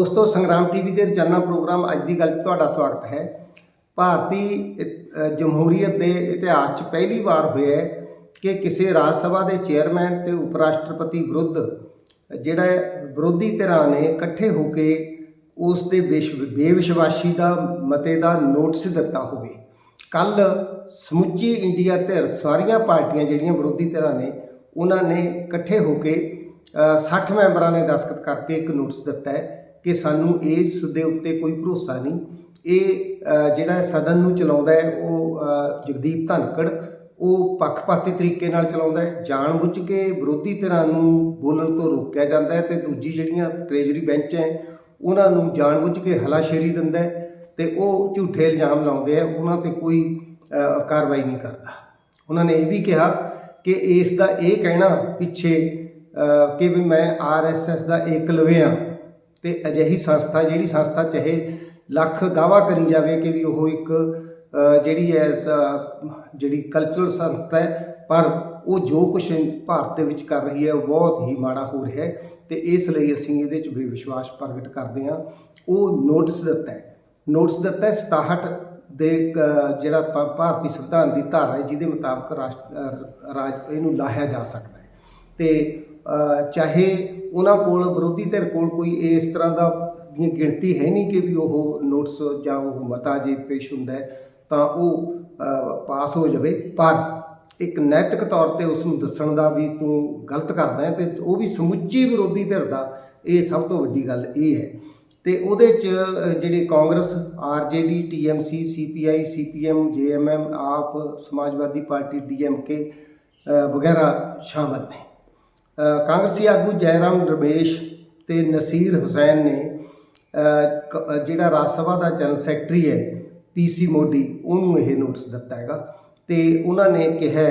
ਦੋਸਤੋ ਸੰਗਰਾਮ ਟੀਵੀ ਦੇ ਰੋਜ਼ਾਨਾ ਪ੍ਰੋਗਰਾਮ ਅੱਜ ਦੀ ਗੱਲ 'ਚ ਤੁਹਾਡਾ ਸਵਾਗਤ ਹੈ। ਭਾਰਤੀ ਜਮਹੂਰੀਅਤ ਦੇ ਇਤਿਹਾਸ 'ਚ ਪਹਿਲੀ ਵਾਰ ਹੋਇਆ ਹੈ ਕਿ ਕਿਸੇ ਰਾਜ ਸਭਾ ਦੇ ਚੇਅਰਮੈਨ ਤੇ ਉਪ ਰਾਸ਼ਟਰਪਤੀ ਵਿਰੁੱਧ ਜਿਹੜਾ ਵਿਰੋਧੀ ਧਿਰਾਂ ਨੇ ਇਕੱਠੇ ਹੋ ਕੇ ਉਸ ਦੇ ਵਿਸ਼- ਬੇਵਿਸ਼ਵਾਸੀ ਦਾ ਮਤੇ ਦਾ ਨੋਟਿਸ ਦਿੱਤਾ ਹੋਵੇ। ਕੱਲ ਸਮੁੱਚੀ ਇੰਡੀਆ ਧਿਰ ਸਾਰੀਆਂ ਪਾਰਟੀਆਂ ਜਿਹੜੀਆਂ ਵਿਰੋਧੀ ਧਿਰਾਂ ਨੇ ਉਹਨਾਂ ਨੇ ਇਕੱਠੇ ਹੋ ਕੇ ਅ, 60 ਮੈਂਬਰਾਂ ਨੇ ਦਸਖਤ ਕਰਕੇ ਇੱਕ ਨੋਟਿਸ ਦਿੱਤਾ ਹੈ। ਕਿ ਸਾਨੂੰ ਇਸ ਦੇ ਉੱਤੇ ਕੋਈ ਭਰੋਸਾ ਨਹੀਂ। ਇਹ ਜਿਹੜਾ ਸਦਨ ਨੂੰ ਚਲਾਉਂਦਾ ਹੈ, ਉਹ ਜਗਦੀਪ ਧਨਕੜ, ਉਹ ਪੱਖਪਾਤੀ ਤਰੀਕੇ ਨਾਲ ਚਲਾਉਂਦਾ ਹੈ। ਜਾਣਬੁੱਝ ਕੇ ਵਿਰੋਧੀ ਧਿਰਾਂ ਨੂੰ ਬੋਲਣ ਤੋਂ ਰੋਕਿਆ ਜਾਂਦਾ ਹੈ ਤੇ ਦੂਜੀ ਜਿਹੜੀਆਂ ਟ੍ਰੇਜਰੀ ਬੈਂਚ ਹੈ, ਉਹਨਾਂ ਨੂੰ ਜਾਣਬੁੱਝ ਕੇ ਹਲਾਸ਼ੇਰੀ ਦਿੰਦਾ ਹੈ ਤੇ ਉਹ ਝੂਠੇ ਇਲਜ਼ਾਮ ਲਾਉਂਦੇ ਆ ਉਹਨਾਂ ਤੇ ਕੋਈ ਕਾਰਵਾਈ ਨਹੀਂ ਕਰਦਾ। ਉਹਨਾਂ ਨੇ ਇਹ ਵੀ ਕਿਹਾ ਕਿ ਇਸ ਦਾ ਇਹ ਕਹਿਣਾ ਪਿੱਛੇ ਕਿ ਵੀ ਮੈਂ ਆਰਐਸਐਸ ਦਾ ਏਕਲਵੇ ਹਾਂ ਤੇ ਅਜਿਹੀ ਸੰਸਥਾ ਜਿਹੜੀ ਸੰਸਥਾ ਚਾਹੇ ਲੱਖ ਦਾਵਾ ਕਰੀ ਜਾਵੇ ਕਿ ਵੀ ਉਹ ਇੱਕ ਜਿਹੜੀ ਹੈ, ਸ- ਜਿਹੜੀ ਕਲਚਰਲ ਸੰਸਥਾ ਹੈ, ਪਰ ਉਹ ਜੋ ਕੁਝ ਭਾਰਤ ਦੇ ਵਿੱਚ ਕਰ ਰਹੀ ਹੈ, ਉਹ ਬਹੁਤ ਹੀ ਮਾੜਾ ਹੋ ਰਿਹਾ ਹੈ ਤੇ ਇਸ ਲਈ ਅਸੀਂ ਇਹਦੇ 'ਚ ਵੀ ਵਿਸ਼ਵਾਸ ਪ੍ਰਗਟ ਕਰਦੇ ਹਾਂ। ਉਹ ਨੋਟਿਸ ਦਿੱਤਾ ਹੈ। ਨੋਟਿਸ ਦਿੱਤਾ ਹੈ 67 ਦੇ ਜਿਹੜਾ ਭਾਰਤੀ ਸੰਵਿਧਾਨ ਦੀ ਧਾਰਾ ਹੈ, ਜਿਹਦੇ ਮੁਤਾਬਕ ਰਾਸ਼ਟ- ਰਾਜ, ਇਹਨੂੰ ਲਾਹਿਆ ਜਾ ਸਕਦਾ ਹੈ। ਤੇ ਚਾਹੇ ਉਹਨਾਂ ਕੋਲ ਵਿਰੋਧੀ ਧਿਰ ਕੋਲ ਕੋਈ ਇਸ ਤਰ੍ਹਾਂ ਦਾ ਦੀਆਂ ਗਿਣਤੀ ਹੈ ਨਹੀਂ ਕਿ ਵੀ ਉਹ ਨੋਟਸ ਜਾਂ ਉਹ ਮਤਾ ਜੇ ਪੇਸ਼ ਹੁੰਦਾ ਤਾਂ ਉਹ ਪਾਸ ਹੋ ਜਾਵੇ। ਪਰ ਇੱਕ ਨੈਤਿਕ ਤੌਰ ਤੇ ਉਸ ਨੂੰ ਦੱਸਣ ਦਾ ਵੀ ਤੂੰ ਗਲਤ ਕਰਦਾ ਹੈ ਤੇ ਉਹ ਵੀ ਸਮੁੱਚੀ ਵਿਰੋਧੀ ਧਿਰ ਦਾ ਇਹ ਸਭ ਤੋਂ ਵੱਡੀ ਗੱਲ ਇਹ ਹੈ। ਤੇ ਉਹਦੇ ਚ ਜਿਹੜੇ Congress RJD TMC CPI CPM JMM AAP Samajwadi party DMK ਵਗੈਰਾ ਸ਼ਾਮਲ ਨੇ। ਕਾਂਗਰਸੀ ਆਗੂ ਜੈਰਾਮ ਰਮੇਸ਼ ਤੇ ਨਸੀਰ ਹੁਸੈਨ ਨੇ ਕ- ਜਿਹੜਾ ਰਾਜ ਸਭਾ ਦਾ ਜਨਰਲ ਸੈਕਟਰੀ ਹੈ ਪੀਸੀ ਮੋਦੀ ਉਹਨੂੰ ਇਹ ਨੋਟਿਸ ਦਿੱਤਾ ਹੈਗਾ। ਤੇ ਉਹਨਾਂ ਨੇ ਕਿਹਾ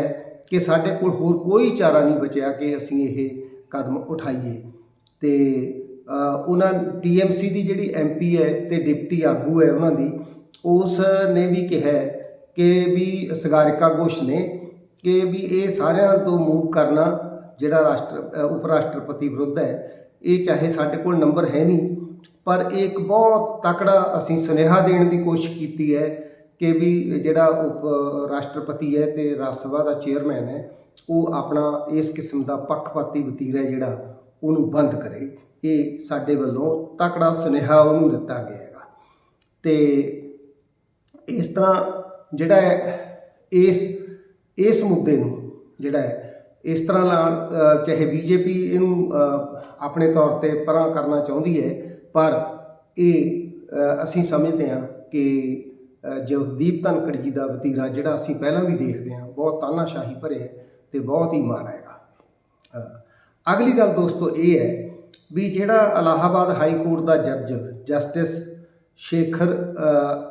ਕਿ ਸਾਡੇ ਕੋਲ ਹੋਰ ਕੋਈ ਚਾਰਾ ਨਹੀਂ ਬਚਿਆ ਕਿ ਅਸੀਂ ਇਹ ਕਦਮ ਉਠਾਈਏ। ਤੇ ਅ, ਉਹਨਾਂ ਟੀਐਮਸੀ ਦੀ ਜਿਹੜੀ ਐਮਪੀ ਹੈ ਤੇ ਡਿਪਟੀ ਆਗੂ ਹੈ ਉਹਨਾਂ ਦੀ ਉਸ ਨੇ ਵੀ ਕਿਹਾ ਕਿ ਵੀ ਸਗਾਰਿਕਾ ਘੋਸ਼ ਨੇ ਕਿ ਵੀ ਇਹ ਸਾਰਿਆਂ ਤੋਂ ਮੂਵ ਕਰਨਾ ਜਿਹੜਾ ਰਾਸ਼ਟਰ ਉਪ ਰਾਸ਼ਟਰਪਤੀ ਵਿਰੁੱਧ ਹੈ, ਇਹ ਚਾਹੇ ਸਾਡੇ ਕੋਲ ਨੰਬਰ ਹੈ ਨਹੀਂ, ਪਰ ਇਹ ਇੱਕ ਬਹੁਤ ਤਕੜਾ ਅਸੀਂ ਸੁਨੇਹਾ ਦੇਣ ਦੀ ਕੋਸ਼ਿਸ਼ ਕੀਤੀ ਹੈ ਕਿ ਵੀ ਜਿਹੜਾ ਉਪ ਰਾਸ਼ਟਰਪਤੀ ਹੈ ਤੇ ਰਾਜ ਸਭਾ ਦਾ ਚੇਅਰਮੈਨ ਹੈ, ਉਹ ਆਪਣਾ ਇਸ ਕਿਸਮ ਦਾ ਪੱਖਪਾਤੀ ਵਤੀਰਾ ਜਿਹੜਾ, ਉਹਨੂੰ ਬੰਦ ਕਰੇ। ਇਹ ਸਾਡੇ ਵੱਲੋਂ ਤਕੜਾ ਸੁਨੇਹਾ ਉਹਨੂੰ ਦਿੱਤਾ ਗਿਆ ਹੈਗਾ। ਤੇ ਇਸ ਤਰ੍ਹਾਂ ਜਿਹੜਾ ਇਸ ਇਸ ਮੁੱਦੇ ਨੂੰ ਜਿਹੜਾ ਹੈ ਇਸ ਤਰ੍ਹਾਂ ਨਾਲ ਅ, ਚਾਹੇ ਬੀਜੇਪੀ ਇਹਨੂੰ ਆਪਣੇ ਤੌਰ ਤੇ ਪਰਾਂ ਕਰਨਾ ਚਾਹੁੰਦੀ ਹੈ ਪਰ ਇਹ ਅਸੀਂ ਸਮਝਦੇ ਹਾਂ ਕਿ ਜਗਦੀਪ ਧਨਕੜ ਜੀ ਦਾ ਵਤੀਰਾ ਜਿਹੜਾ ਅਸੀਂ ਪਹਿਲਾਂ ਵੀ ਦੇਖਦੇ ਹਾਂ ਬਹੁਤ ਤਾਨਾਸ਼ਾਹੀ ਭਰੇ ਹੈ ਤੇ ਬਹੁਤ ਹੀ ਮਾੜਾ ਹੈਗਾ। ਅਗਲੀ ਗੱਲ ਦੋਸਤੋ ਇਹ ਹੈ ਵੀ ਜਿਹੜਾ ਇਲਾਹਾਬਾਦ ਹਾਈ ਕੋਰਟ ਦਾ ਜੱਜ ਜਸਟਿਸ ਸ਼ੇਖਰ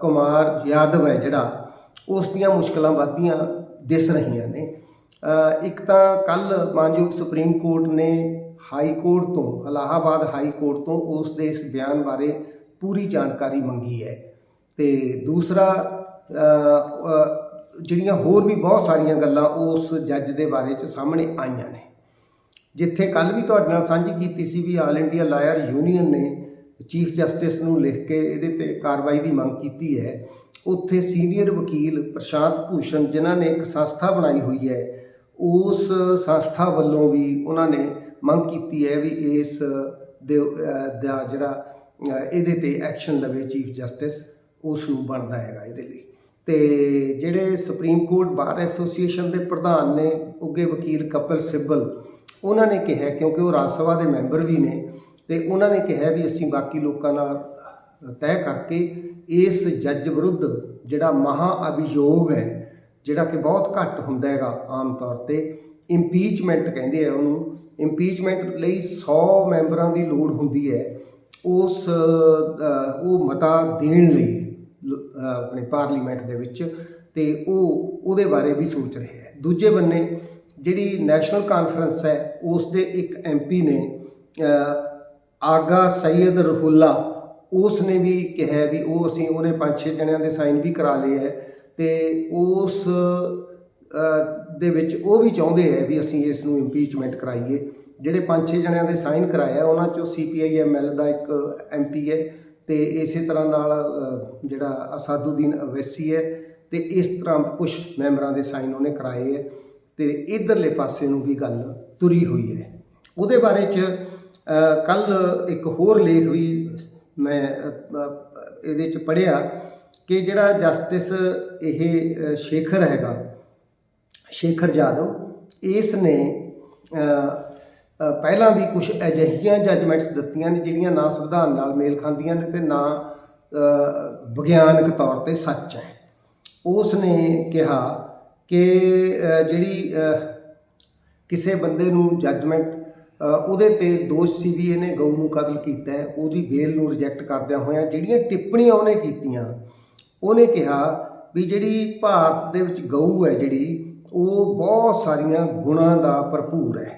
ਕੁਮਾਰ ਯਾਦਵ ਹੈ ਜਿਹੜਾ ਉਸ ਦੀਆਂ ਮੁਸ਼ਕਲਾਂ ਵੱਧਦੀਆਂ ਦਿਸ ਰਹੀਆਂ ਨੇ। ਇੱਕ ਤਾਂ ਕੱਲ ਮਾਨਯੋਗ ਸੁਪਰੀਮ ਕੋਰਟ ਨੇ ਹਾਈ ਕੋਰਟ ਤੋਂ ਇਲਾਹਾਬਾਦ ਹਾਈ ਕੋਰਟ ਤੋਂ ਉਸ ਦੇ ਇਸ ਬਿਆਨ ਬਾਰੇ ਪੂਰੀ ਜਾਣਕਾਰੀ ਮੰਗੀ ਹੈ। ਤੇ ਦੂਸਰਾ ਜਿਹੜੀਆਂ ਹੋਰ ਵੀ ਬਹੁਤ ਸਾਰੀਆਂ ਗੱਲਾਂ ਉਸ ਜੱਜ ਦੇ ਬਾਰੇ ਚ ਸਾਹਮਣੇ ਆਈਆਂ ਨੇ। ਜਿੱਥੇ ਕੱਲ ਵੀ ਤੁਹਾਡੇ ਨਾਲ ਸਾਂਝੀ ਕੀਤੀ ਸੀ ਵੀ ਆਲ ਇੰਡੀਆ ਲਾਇਰ ਯੂਨੀਅਨ ਨੇ ਚੀਫ ਜਸਟਿਸ ਨੂੰ ਲਿਖ ਕੇ ਇਹਦੇ ਤੇ ਕਾਰਵਾਈ ਦੀ ਮੰਗ ਕੀਤੀ ਹੈ। ਉੱਥੇ ਸੀਨੀਅਰ ਵਕੀਲ ਪ੍ਰਸ਼ਾਂਤ ਭੂਸ਼ਣ, ਜਿਨ੍ਹਾਂ ਨੇ ਇੱਕ ਸੰਸਥਾ ਬਣਾਈ ਹੋਈ ਹੈ ਉਸ ਸੰਸਥਾ ਵੱਲੋਂ ਵੀ ਉਹਨਾਂ ਨੇ ਮੰਗ ਕੀਤੀ ਹੈ ਵੀ ਇਸ ਦੇ ਦਾ ਜਿਹੜਾ ਇਹਦੇ ਤੇ ਐਕਸ਼ਨ ਲਵੇ ਚੀਫ ਜਸਟਿਸ, ਉਸ ਨੂੰ ਬਣਦਾ ਹੈਗਾ ਇਹਦੇ ਲਈ। ਤੇ ਜਿਹੜੇ ਸੁਪਰੀਮ ਕੋਰਟ ਬਾਰ ਐਸੋਸੀਏਸ਼ਨ ਦੇ ਪ੍ਰਧਾਨ ਨੇ ਉੱਗੇ ਵਕੀਲ ਕਪਿਲ ਸਿੱਬਲ, ਉਹਨਾਂ ਨੇ ਕਿਹਾ ਕਿਉਂਕਿ ਉਹ ਰਾਜ ਸਭਾ ਦੇ ਮੈਂਬਰ ਵੀ ਨੇ, ਤੇ ਉਹਨਾਂ ਨੇ ਕਿਹਾ ਵੀ ਅਸੀਂ ਬਾਕੀ ਲੋਕਾਂ ਨਾਲ ਤੈਅ ਕਰਕੇ ਇਸ ਜੱਜ ਵਿਰੁੱਧ ਜਿਹੜਾ ਮਹਾ ਅਭਿਯੋਗ ਹੈ ਜਿਹੜਾ ਕਿ ਬਹੁਤ ਘੱਟ ਹੁੰਦਾ ਹੈਗਾ ਆਮ ਤੌਰ ਤੇ ਇੰਪੀਚਮੈਂਟ ਕਹਿੰਦੇ ਆ ਉਹਨੂੰ। ਇੰਪੀਚਮੈਂਟ ਲਈ 100 ਮੈਂਬਰਾਂ ਦੀ ਲੋੜ ਹੁੰਦੀ ਹੈ ਉਸ ਉਹ ਮਤਾ ਦੇਣ ਲਈ ਆਪਣੇ ਪਾਰਲੀਮੈਂਟ ਦੇ ਵਿੱਚ ਤੇ ਉਹ ਉਹਦੇ ਬਾਰੇ ਵੀ ਸੋਚ ਰਿਹਾ ਹੈ। ਦੂਜੇ ਬੰਨੇ ਜਿਹੜੀ ਨੈਸ਼ਨਲ ਕਾਨਫਰੰਸ ਹੈ, ਉਸ ਦੇ ਇੱਕ ਐਮਪੀ ਨੇ ਆਗਾ ਸੈਯਦ ਰਹੁੱਲਾ, ਉਸ ਨੇ ਵੀ ਕਿਹਾ ਵੀ ਉਹ ਅਸੀਂ ਉਹਨੇ ਪੰਜ ਛੇ ਜਣਿਆਂ ਦੇ ਸਾਈਨ ਵੀ ਕਰਾ ਲਏ ਹੈ। ਤੇ ਉਸ ਦੇ ਵਿੱਚ ਉਹ ਵੀ ਚਾਹੁੰਦੇ ਹੈ ਵੀ ਅਸੀਂ ਇਸ ਨੂੰ ਇੰਪੀਚਮੈਂਟ ਕਰਾਈਏ। ਜਿਹੜੇ ਪੰਜ ਛੇ ਜਣਿਆਂ ਦੇ ਸਾਈਨ ਕਰਾਏ ਉਹਨਾਂ ਚੋਂ ਸੀਪੀਆਈਐਮਐਲ ਦਾ ਇੱਕ ਐਮਪੀ ਹੈ ਤੇ ਇਸੇ ਤਰ੍ਹਾਂ ਨਾਲ ਜਿਹੜਾ ਅਸਾਦੁਦੀਨ ਅਵੈਸੀ ਹੈ ਤੇ ਇਸ ਤਰ੍ਹਾਂ ਕੁਝ ਮੈਂਬਰਾਂ ਦੇ ਸਾਈਨ ਉਹਨੇ ਕਰਾਏ ਹੈ ਤੇ ਇਧਰਲੇ ਪਾਸੇ ਨੂੰ ਵੀ ਗੱਲ ਤੁਰੀ ਹੋਈ ਹੈ। ਉਹਦੇ ਬਾਰੇ ਚ ਕੱਲ ਇੱਕ ਹੋਰ ਲੇਖ ਵੀ ਮੈਂ ਇਹਦੇ ਚ ਪੜਿਆ ਕਿ ਜਿਹੜਾ ਜਸਟਿਸ ਇਹ ਸ਼ੇਖਰ ਹੈਗਾ, ਸ਼ੇਖਰ ਜਾਦਵ। ਇਸ ਨੇ ਪਹਿਲਾਂ ਵੀ ਕੁਝ ਅਜਿਹੀਆਂ ਜੱਜਮੈਂਟਸ ਦਿੱਤੀਆਂ ਨੇ ਜਿਹੜੀਆਂ ਨਾ ਸੰਵਿਧਾਨ ਨਾਲ ਮੇਲ ਖਾਂਦੀਆਂ ਨੇ ਤੇ ਨਾ ਵਿਗਿਆਨਕ ਤੌਰ ਤੇ ਸੱਚ ਹੈ। ਉਸ ਨੇ ਕਿਹਾ ਕਿ ਜਿਹੜੀ ਕਿਸੇ ਬੰਦੇ ਨੂੰ ਜੱਜਮੈਂਟ ਉਹਦੇ ਤੇ ਦੋਸ਼ ਸੀ ਵੀ ਇਹਨੇ ਗਊ ਨੂੰ ਕਤਲ ਕੀਤਾ ਉਹਦੀ ਬੇਲ ਨੂੰ ਰਿਜੈਕਟ ਕਰਦਿਆਂ ਹੋਇਆਂ ਜਿਹੜੀਆਂ ਟਿੱਪਣੀਆਂ ਉਹਨੇ ਕੀਤੀਆਂ, ਉਹਨੇ ਕਿਹਾ ਵੀ ਜਿਹੜੀ ਭਾਰਤ ਦੇ ਵਿੱਚ ਗਊ ਹੈ ਜਿਹੜੀ, ਉਹ ਬਹੁਤ ਸਾਰੀਆਂ ਗੁਣਾਂ ਦਾ ਭਰਪੂਰ ਹੈ।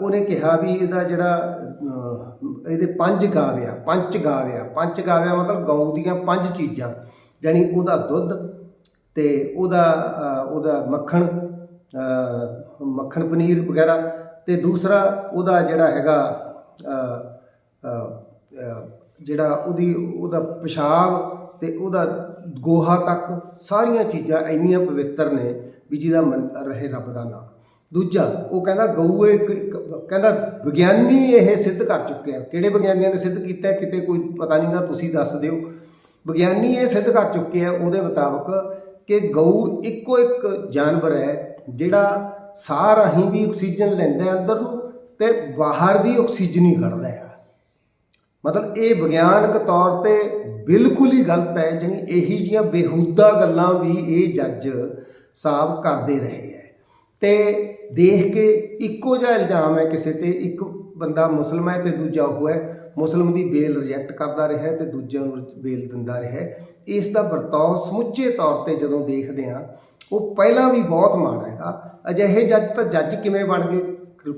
ਉਹਨੇ ਕਿਹਾ ਵੀ ਇਹਦਾ ਜਿਹੜਾ ਇਹਦੇ ਪੰਜ ਗਾਵਿਆ ਪੰਜ ਗਾਵਿਆ ਪੰਜ ਗਾਵਿਆ ਮਤਲਬ ਗਊ ਦੀਆਂ ਪੰਜ ਚੀਜ਼ਾਂ, ਯਾਨੀ ਉਹਦਾ ਦੁੱਧ ਤੇ ਉਹਦਾ ਉਹਦਾ ਮੱਖਣ ਮੱਖਣ ਪਨੀਰ ਵਗੈਰਾ ਤੇ ਦੂਸਰਾ ਉਹਦਾ ਜਿਹੜਾ ਹੈਗਾ ਜਿਹੜਾ ਉਹਦੀ, ਉਹਦਾ ਪਿਸ਼ਾਬ ਤੇ ਉਹਦਾ ਗੋਹਾ ਤੱਕ, ਸਾਰੀਆਂ ਚੀਜ਼ਾਂ ਇੰਨੀਆਂ ਪਵਿੱਤਰ ਨੇ ਵੀ ਜਿਹਦਾ ਮਨ ਰਹੇ ਰੱਬ ਦਾ ਨਾਮ। ਦੂਜਾ, ਉਹ ਕਹਿੰਦਾ, ਗਊ ਇੱਕ ਕਹਿੰਦਾ, ਵਿਗਿਆਨੀ ਇਹ ਸਿੱਧ ਕਰ ਚੁੱਕਿਆ। ਕਿਹੜੇ ਵਿਗਿਆਨੀਆਂ ਨੇ ਸਿੱਧ ਕੀਤਾ? ਕਿਤੇ ਕੋਈ ਪਤਾ ਨਹੀਂਗਾ ਤੁਸੀਂ ਦੱਸ ਦਿਓ। ਵਿਗਿਆਨੀ ਇਹ ਸਿੱਧ ਕਰ ਚੁੱਕੇ ਆ ਉਹਦੇ ਮੁਤਾਬਕ ਕਿ ਗਊ ਇੱਕੋ ਇੱਕ ਜਾਨਵਰ ਹੈ, ਜਿਹੜਾ ਸਾਹ ਰਾਹੀਂ ਵੀ ਆਕਸੀਜਨ ਲੈਂਦਾ ਅੰਦਰ ਨੂੰ ਤੇ ਬਾਹਰ ਵੀ ਆਕਸੀਜਨ ਹੀ ਕੱਢਦਾ ਹੈ। ਮਤਲਬ ਇਹ ਵਿਗਿਆਨਕ ਤੌਰ ਤੇ ਬਿਲਕੁਲ ਹੀ ਗਲਤ ਹੈ ਜਿਹਨੀ ਇਹੀ ਜੀਆਂ ਬੇਹੂਦਾ ਗੱਲਾਂ ਵੀ ਇਹ ਜੱਜ ਸਾਹਿਬ ਕਰਦੇ ਰਹੇ ਹੈ। ਤੇ ਦੇਖ ਕੇ ਇੱਕੋ ਜਿਹਾ ਇਲਜ਼ਾਮ ਹੈ ਕਿਸੇ ਤੇ, ਇੱਕ ਬੰਦਾ ਮੁਸਲਮਾਨ ਹੈ ਤੇ ਦੂਜਾ ਉਹ ਹੈ, ਮੁਸਲਮ ਦੀ ਬੇਲ ਰਿਜੈਕਟ ਕਰਦਾ ਰਿਹਾ ਹੈ ਤੇ ਦੂਜਿਆਂ ਨੂੰ ਬੇਲ ਦਿੰਦਾ ਰਿਹਾ ਇਸ ਦਾ ਵਰਤਾਓ ਸਮੁੱਚੇ ਤੌਰ ਤੇ ਜਦੋਂ ਦੇਖਦੇ ਹਾਂ, ਉਹ ਪਹਿਲਾਂ ਵੀ ਬਹੁਤ ਮਾੜਾ ਹੈਗਾ ਅਜਿਹੇ ਜੱਜ ਤਾਂ ਜੱਜ ਕਿਵੇਂ ਬਣ ਗਏ?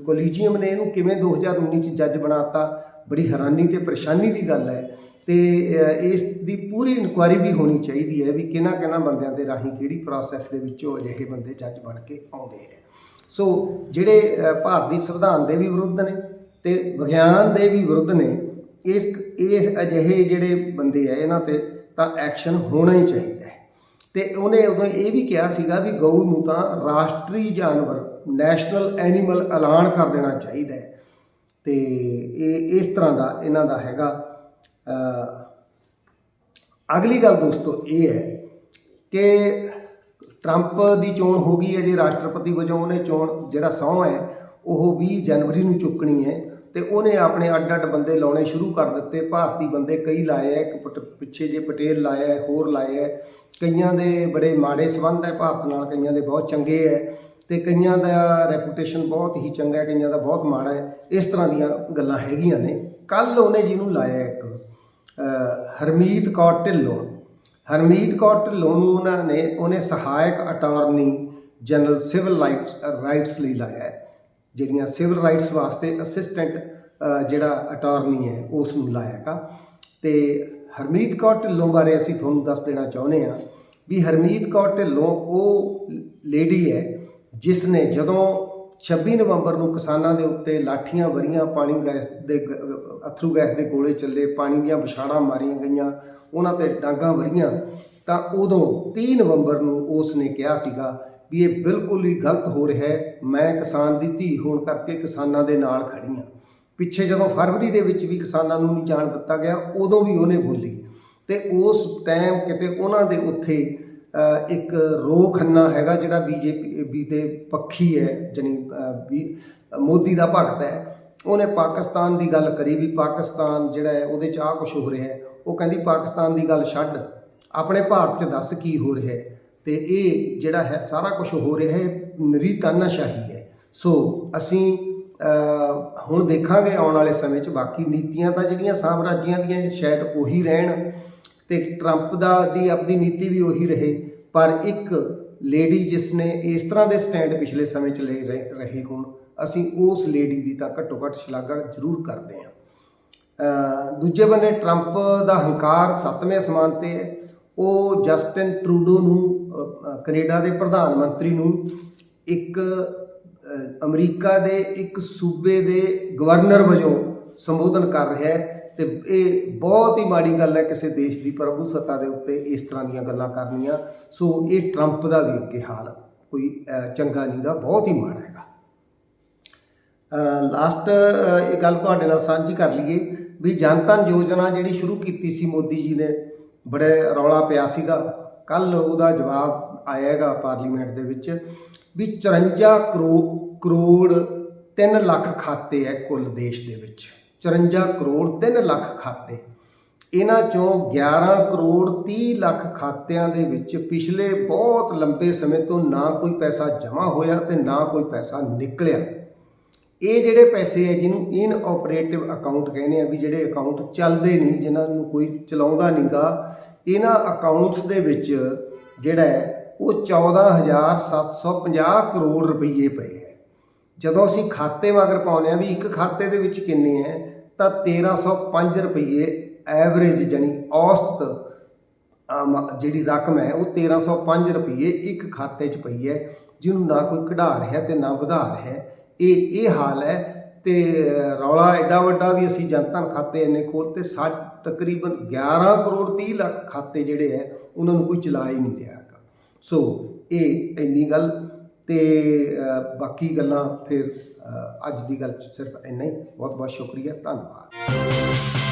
ਕੋਲੀਜੀਅਮ ਨੇ ਇਹਨੂੰ ਕਿਵੇਂ 2019 ਚ ਜੱਜ ਬਣਾਤਾ ਬੜੀ ਹੈਰਾਨੀ ਤੇ ਪਰੇਸ਼ਾਨੀ ਦੀ ਗੱਲ ਹੈ ਤੇ ਇਸ ਦੀ ਪੂਰੀ ਇਨਕੁਆਇਰੀ ਵੀ ਹੋਣੀ ਚਾਹੀਦੀ ਹੈ ਵੀ ਕਿਹਨਾਂ ਕਿਹਨਾਂ ਬੰਦਿਆਂ ਦੇ ਰਾਹੀਂ ਕਿਹੜੀ ਪ੍ਰੋਸੈਸ ਦੇ ਵਿੱਚੋਂ ਅਜਿਹੇ ਬੰਦੇ ਜੱਜ ਬਣ ਕੇ ਆਉਂਦੇ ਹੈ ਸੋ ਜਿਹੜੇ ਅ, ਭਾਰਤੀ ਸੰਵਿਧਾਨ ਦੇ ਵੀ ਵਿਰੁੱਧ ਨੇ ਤੇ ਵਿਗਿਆਨ ਦੇ ਵੀ ਵਿਰੁੱਧ ਨੇ ਇਸ ਇਹ ਅਜਿਹੇ ਜਿਹੜੇ ਬੰਦੇ ਆ ਇਹਨਾਂ ਤੇ ਤਾਂ ਐਕਸ਼ਨ ਹੋਣਾ ਹੀ ਚਾਹੀਦਾ ਹੈ। ਤੇ ਉਹਨੇ ਉਦੋਂ ਇਹ ਵੀ ਕਿਹਾ ਸੀਗਾ ਵੀ ਗਊ ਨੂੰ ਤਾਂ ਰਾਸ਼ਟਰੀ ਜਾਨਵਰ ਨੈਸ਼ਨਲ ਐਨੀਮਲ ਐਲਾਨ ਕਰ ਦੇਣਾ ਚਾਹੀਦਾ ਹੈ। ਤੇ ਇਹ ਇਸ ਤਰ੍ਹਾਂ ਦਾ ਇਹਨਾਂ ਦਾ ਹੈਗਾ। ਅਗਲੀ ਗੱਲ ਦੋਸਤੋ ਇਹ ਹੈ ਕਿ ਟਰੰਪ ਦੀ ਚੋਣ ਹੋ ਗਈ ਹੈ, ਜੇ ਰਾਸ਼ਟਰਪਤੀ ਵਜੋਂ ਉਹਨੇ ਚੋਣ ਜਿਹੜਾ ਸਹੁੰ ਹੈ, ਉਹ 20 ਜਨਵਰੀ ਨੂੰ ਚੁੱਕਣੀ ਹੈ ਤੇ ਉਹਨੇ ਆਪਣੇ ਅੱਡ ਅੱਡ ਬੰਦੇ ਲਾਉਣੇ ਸ਼ੁਰੂ ਕਰ ਦਿੱਤੇ। ਭਾਰਤੀ ਬੰਦੇ ਕਈ ਲਾਏ ਆ ਇੱਕ ਪਟ- ਪਿੱਛੇ ਜੇ ਪਟੇਲ ਲਾਇਆ ਹੋਰ ਲਾਏ ਹੈ। ਕਈਆਂ ਦੇ ਬੜੇ ਮਾੜੇ ਸੰਬੰਧ ਹੈ, ਭਾਰਤ ਨਾਲ ਕਈਆਂ ਦੇ ਬਹੁਤ ਚੰਗੇ ਹੈ। ਤੇ ਕਈਆਂ ਦਾ ਰੈਪੂਟੇਸ਼ਨ ਬਹੁਤ ਹੀ ਚੰਗਾ ਹੈ, ਕਈਆਂ ਦਾ ਬਹੁਤ ਮਾੜਾ ਹੈ। ਇਸ ਤਰ੍ਹਾਂ ਦੀਆਂ ਗੱਲਾਂ ਹੈਗੀਆਂ ਨੇ। ਕੱਲ ਉਹਨੇ ਜਿਹਨੂੰ ਲਾਇਆ ਇੱਕ ਹਰਮੀਤ ਕੌਰ ਢਿੱਲੋਂ। ਹਰਮੀਤ ਕੌਰ ਢਿੱਲੋਂ ਨੂੰ ਉਹਨਾਂ ਨੇ, ਉਹਨੇ ਸਹਾਇਕ ਅਟਾਰਨੀ ਜਨਰਲ ਸਿਵਲ ਰਾਈਟਸ ਲਈ ਲਾਇਆ ਹੈ। ਜਿਹੜੀਆਂ ਸਿਵਲ ਰਾਈਟਸ ਵਾਸਤੇ ਅਸਿਸਟੈਂਟ ਜਿਹੜਾ ਅਟਾਰਨੀ ਹੈ, ਉਸ ਨੂੰ ਲਾਇਆ ਹੈਗਾ। ਤੇ ਹਰਮੀਤ ਕੌਰ ਢਿੱਲੋਂ ਬਾਰੇ ਅਸੀਂ ਤੁਹਾਨੂੰ ਦੱਸ ਦੇਣਾ ਚਾਹੁੰਦੇ ਹਾਂ ਵੀ ਹਰਮੀਤ ਕੌਰ ਢਿੱਲੋਂ, ਉਹ ਲੇਡੀ ਹੈ ਜਿਸ ਨੇ ਜਦੋਂ 26 ਨਵੰਬਰ ਨੂੰ ਕਿਸਾਨਾਂ ਦੇ ਉੱਤੇ ਲਾਠੀਆਂ ਵਰੀਆਂ ਪਾਣੀ ਗੈਸ ਦੇ ਗ- ਅਥਰੂ ਗੈਸ ਦੇ ਗੋਲੇ ਚੱਲੇ, ਪਾਣੀ ਦੀਆਂ ਵਿਛਾੜਾਂ ਮਾਰੀਆਂ ਗਈਆਂ, ਉਹਨਾਂ ਤੇ ਡਾਂਗਾਂ ਵਰੀਆਂ, ਤਾਂ ਉਦੋਂ 30 ਨਵੰਬਰ ਨੂੰ ਉਸ ਨੇ ਕਿਹਾ ਸੀਗਾ ਵੀ ਇਹ ਬਿਲਕੁਲ ਹੀ ਗਲਤ ਹੋ ਰਿਹਾ ਹੈ, ਮੈਂ ਕਿਸਾਨ ਦੀ ਧੀ ਹੋਣ ਕਰਕੇ ਕਿਸਾਨਾਂ ਦੇ ਨਾਲ ਖੜੀ ਹਾਂ। ਪਿੱਛੇ ਜਦੋਂ ਫਰਵਰੀ ਦੇ ਵਿੱਚ ਵੀ ਕਿਸਾਨਾਂ ਨੂੰ ਨਹੀਂ ਜਾਣ ਦਿੱਤਾ ਗਿਆ, ਉਦੋਂ ਵੀ ਉਹਨੇ ਬੋਲੀ ਤੇ ਉਸ ਟਾਈਮ ਕਿਤੇ ਉਹਨਾਂ ਦੇ ਉੱਥੇ ਇੱਕ ਰੋ ਖੰਨਾ ਹੈਗਾ ਜਿਹੜਾ ਬੀਜੇਪੀ ਦੇ ਪੱਖੀ ਹੈ, ਜਣੀ ਵੀ, ਮੋਦੀ ਦਾ ਭਗਤ ਹੈ। ਉਹਨੇ ਪਾਕਿਸਤਾਨ ਦੀ ਗੱਲ ਕਰੀ ਵੀ ਪਾਕਿਸਤਾਨ ਜਿਹੜਾ ਹੈ, ਉਹਦੇ ਚ ਆ ਕੁਝ ਹੋ ਰਿਹਾ ਹੈ। ਉਹ ਕਹਿੰਦੀ, ਪਾਕਿਸਤਾਨ ਦੀ ਗੱਲ ਛੱਡ। ਆਪਣੇ ਭਾਰਤ 'ਚ ਦੱਸ ਕੀ ਹੋ ਰਿਹਾ ਹੈ? ਤੇ ਇਹ ਜਿਹੜਾ ਹੈ, ਸਾਰਾ ਕੁਝ ਹੋ ਰਿਹਾ ਹੈ, ਨਰੀ ਤਾਨਾਸ਼ਾਹੀ ਹੈ। ਸੋ ਅਸੀਂ ਹੁਣ ਦੇਖਾਂਗੇ ਆਉਣ ਵਾਲੇ ਸਮੇਂ 'ਚ ਬਾਕੀ ਨੀਤੀਆਂ ਤਾਂ ਜਿਹੜੀਆਂ ਸਾਮਰਾਜੀਆਂ ਦੀਆਂ, ਸ਼ਾਇਦ ਉਹੀ ਰਹਿਣ। ਤੇ ਟਰੰਪ ਦਾ ਦੀ ਆਪਣੀ ਨੀਤੀ ਵੀ ਉਹੀ ਰਹੇ। ਪਰ ਇੱਕ ਲੇਡੀ ਜਿਸ ਨੇ ਇਸ ਤਰ੍ਹਾਂ ਦੇ ਸਟੈਂਡ ਪਿਛਲੇ ਸਮੇਂ 'ਚ ਲੈ ਰਹੇ- ਰਹੇ ਹੁਣ ਅਸੀਂ ਉਸ ਲੇਡੀ ਦੀ ਤਾਂ ਘੱਟੋ ਘੱਟ ਸ਼ਲਾਘਾ ਜ਼ਰੂਰ ਕਰਦੇ ਹਾਂ। ਦੂਜੇ ਬੰਨੇ ਟਰੰਪ ਦਾ ਹੰਕਾਰ ਸੱਤਵੇਂ ਅਸਮਾਨ ਤੇ ਹੈ। ਉਹ ਜਸਟਿਨ ਟਰੂਡੋ ਨੂੰ ਅ, ਕੈਨੇਡਾ ਦੇ ਪ੍ਰਧਾਨ ਮੰਤਰੀ ਨੂੰ ਇੱਕ ਅਮਰੀਕਾ ਦੇ ਇੱਕ ਸੂਬੇ ਦੇ ਗਵਰਨਰ ਵਜੋਂ ਸੰਬੋਧਨ ਕਰ ਰਿਹਾ ਹੈ। ਤੇ ਇਹ ਬਹੁਤ ਹੀ ਮਾੜੀ ਗੱਲ ਹੈ ਕਿਸੇ ਦੇਸ਼ ਦੀ ਪ੍ਰਭੂ ਸੱਤਾ ਦੇ ਉੱਤੇ ਇਸ ਤਰ੍ਹਾਂ ਦੀਆਂ ਗੱਲਾਂ ਕਰਨੀਆਂ। ਸੋ ਇਹ ਟਰੰਪ ਦਾ ਵੀ ਅੱਗੇ ਹਾਲ ਕੋਈ ਅ, ਚੰਗਾ ਨਹੀਂਗਾ ਬਹੁਤ ਹੀ ਮਾੜਾ ਹੈਗਾ। ਲਾਸਟ ਇਹ ਗੱਲ ਤੁਹਾਡੇ ਨਾਲ ਸਾਂਝੀ ਕਰ ਲਈਏ ਵੀ ਜਨਧਨ ਯੋਜਨਾ ਜਿਹੜੀ ਸ਼ੁਰੂ ਕੀਤੀ ਸੀ ਮੋਦੀ ਜੀ ਨੇ ਬੜੇ ਰੌਲਾ ਪਿਆ ਸੀਗਾ। ਕੱਲ ਉਹਦਾ ਜਵਾਬ ਆਇਆ ਹੈਗਾ ਪਾਰਲੀਮੈਂਟ ਦੇ ਵਿੱਚ ਵੀ 54 ਕਰੋ ਕਰੋੜ 3 ਲੱਖ ਖਾਤੇ ਹੈ ਕੁੱਲ ਦੇਸ਼ ਦੇ ਵਿੱਚ। 54 ਕਰੋੜ 3 ਲੱਖ ਖਾਤੇ। ਇਹਨਾਂ ਚੋਂ 11 ਕਰੋੜ 30 ਲੱਖ ਖਾਤਿਆਂ ਦੇ ਵਿੱਚ ਪਿਛਲੇ ਬਹੁਤ ਲੰਬੇ ਸਮੇਂ ਤੋਂ ਨਾ ਕੋਈ ਪੈਸਾ ਜਮ੍ਹਾਂ ਹੋਇਆ ਤੇ ਨਾ ਕੋਈ ਪੈਸਾ ਨਿਕਲਿਆ। ਇਹ ਜਿਹੜੇ ਪੈਸੇ ਹੈ ਜਿਹਨੂੰ ਇਨ ਆਪਰੇਟਿਵ ਅਕਾਊਂਟ ਕਹਿੰਦੇ ਆ ਵੀ ਜਿਹੜੇ ਅਕਾਊਂਟ ਚੱਲਦੇ ਨਹੀਂ ਜਿਨ੍ਹਾਂ ਨੂੰ ਕੋਈ ਚਲਾਉਂਦਾ ਨਹੀਂਗਾ, ਇਹਨਾਂ ਅਕਾਊਂਟਸ ਦੇ ਵਿੱਚ ਜਿਹੜਾ ਹੈ, ਉਹ 14750 ਕਰੋੜ ਰੁਪਏ ਪਏ ਹੈ। ਜਦੋਂ ਅਸੀਂ ਖਾਤੇ ਮਗਰ ਪਾਉਂਦੇ ਆ ਵੀ ਇੱਕ ਖਾਤੇ ਦੇ ਵਿੱਚ ਕਿੰਨੇ ਹੈ ਤਾਂ 1305 ਰੁਪਏ ਐਵਰੇਜ ਜਾਨੀ ਔਸਤ ਅਮ, ਜਿਹੜੀ ਰਕਮ ਹੈ ਉਹ 1305 ਰੁਪਏ ਇੱਕ ਖਾਤੇ 'ਚ ਪਈ ਹੈ ਜਿਹਨੂੰ ਨਾ ਕੋਈ ਕਢਾ ਰਿਹਾ ਤੇ ਨਾ ਵਧਾ ਰਿਹਾ ਇਹ ਇਹ ਹਾਲ ਹੈ ਤੇ ਰੌਲਾ ਐਡਾ ਵੱਡਾ ਵੀ ਅਸੀਂ ਜਨਤਨ ਖਾਤੇ ਇੰਨੇ ਖੋਲ੍ਹਤੇ ਸਾ ਤਕਰੀਬਨ 11 ਕਰੋੜ 30 ਲੱਖ ਖਾਤੇ ਜਿਹੜੇ ਹੈ ਉਹਨਾਂ ਨੂੰ ਕੋਈ ਚਲਾ ਹੀ ਨਹੀਂ ਰਿਹਾ ਸੋ ਇਹ ਇੰਨੀ ਗੱਲ ਤੇ ਬਾਕੀ ਗੱਲਾਂ ਫਿਰ ਅੱਜ ਦੀ ਗੱਲ 'ਚ ਸਿਰਫ ਇੰਨਾ ਹੀ। ਬਹੁਤ ਬਹੁਤ ਸ਼ੁਕਰੀਆ। ਧੰਨਵਾਦ।